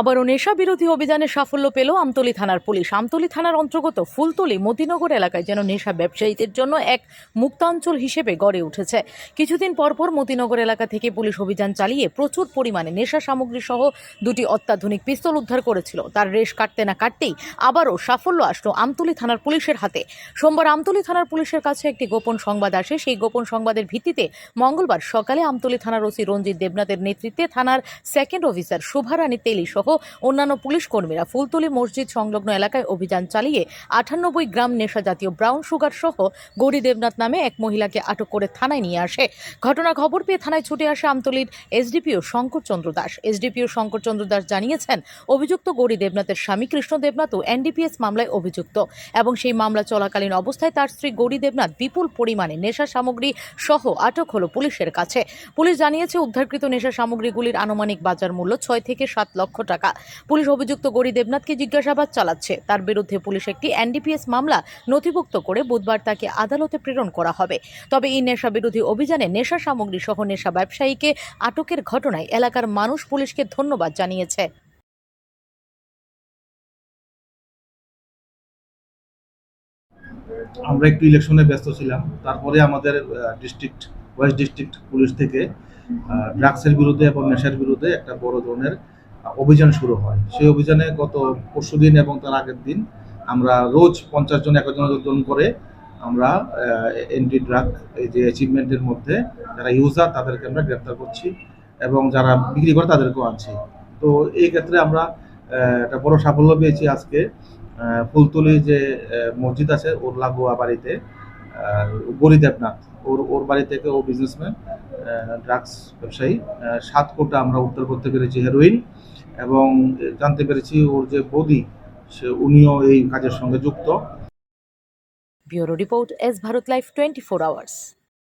আবারও নেশা বিরোধী অভিযানে সাফল্য পেল আমতলি থানার পুলিশ। আমতলি থানার অন্তর্গত ফুলতলি মতিনগর এলাকায় যেন নেশা ব্যবসায়ীদের জন্য এক মুক্তাঞ্চল হিসেবে গড়ে উঠেছে। কিছুদিন পরপর মতিনগর এলাকা থেকে পুলিশ অভিযান চালিয়ে প্রচুর পরিমাণে নেশা সামগ্রী সহ দুটি অত্যাধুনিক পিস্তল উদ্ধার করেছিল। তার রেশ কাটতে না কাটতেই আবারও সাফল্য আসলো আমতলি থানার পুলিশের হাতে। সোমবার আমতলি থানার পুলিশের কাছে একটি গোপন সংবাদ আসে। সেই গোপন সংবাদের ভিত্তিতে মঙ্গলবার সকালে আমতলি থানার ওসি রঞ্জিত দেবনাথের নেতৃত্বে থানার সেকেন্ড অফিসার শোভারানী তেলি সহ অন্যান্য পুলিশ কর্মীরা ফুলতলি মসজিদ সংলগ্ন এলাকায় অভিযান চালিয়ে আটানব্বই গ্রাম নেশা জাতীয় ব্রাউন সুগার সহ গৌরী দেবনাথ নামে এক মহিলাকে আটক করে থানায় নিয়ে আসে। ঘটনা খবর পেয়ে থানায় ছুটে আসে আমতলীর এসডিপিও শঙ্কর চন্দ্র দাস। এসডিপিও শঙ্কর চন্দ্র দাস জানিয়েছেন, অভিযুক্ত গৌরী দেবনাথের স্বামী কৃষ্ণ দেবনাথও এনডিপিএস মামলায় অভিযুক্ত এবং সেই মামলা চলাকালীন অবস্থায় তার স্ত্রী গৌরী দেবনাথ বিপুল পরিমাণে নেশা সামগ্রী সহ আটক হলো পুলিশের কাছে। পুলিশ জানিয়েছে, উদ্ধারকৃত নেশা সামগ্রীগুলির আনুমানিক বাজার মূল্য ছয় থেকে সাত লক্ষ টাকা। পুলিশ অভিযুক্ত গৌরী দেবনাথকে জিজ্ঞাসাবাদ চালাচ্ছে। তার বিরুদ্ধে পুলিশ একটি এনডিপিএস মামলা নথিভুক্ত করে বুধবার তাকে আদালতে প্রেরণ করা হবে। তবে এই নেশা বিরোধী অভিযানে নেশা সামগ্রী সহ নেশা ব্যবসায়ীকে আটকের ঘটনায় এলাকার মানুষ পুলিশকে ধন্যবাদ জানিয়েছে। আমরা একটু ইলেকশনে ব্যস্ত ছিলাম। তারপরে আমাদের ডিস্ট্রিক্ট ওয়েস্ট ডিস্ট্রিক্ট পুলিশ থেকে ড্রাগসের বিরুদ্ধে এবং নেশার বিরুদ্ধে একটা বড় ধরনের অভিযান শুরু হয়। সেই অভিযানে গত পরশু দিন এবং তার আগের দিন আমরা রোজ পঞ্চাশ জন একজন জন করে আমরা এন্টি ড্রাগ এই যে অ্যাচিভমেন্টের মধ্যে যারা ইউজার তাদেরকে আমরা গ্রেপ্তার করছি এবং যারা বিক্রি করে তাদেরকেও আনছি। তো এই ক্ষেত্রে আমরা একটা বড় সাফল্য পেয়েছি আজকে। ফুলতলি যে মসজিদ আছে ওর লাগোয়া বাড়িতে গরি দেবনাথ, ওর ওর বাড়ি থেকে ও বিজনেসম্যান ড্রাগস ব্যবসায়ী সাত কোটা আমরা উদ্ধার করতে পেরেছি হেরোইন এবং জানতে পেরেছি ওর যে বৌদি, সে উনিও এই কাজের সঙ্গে যুক্ত। Bureau report S Bharat life twenty four hours.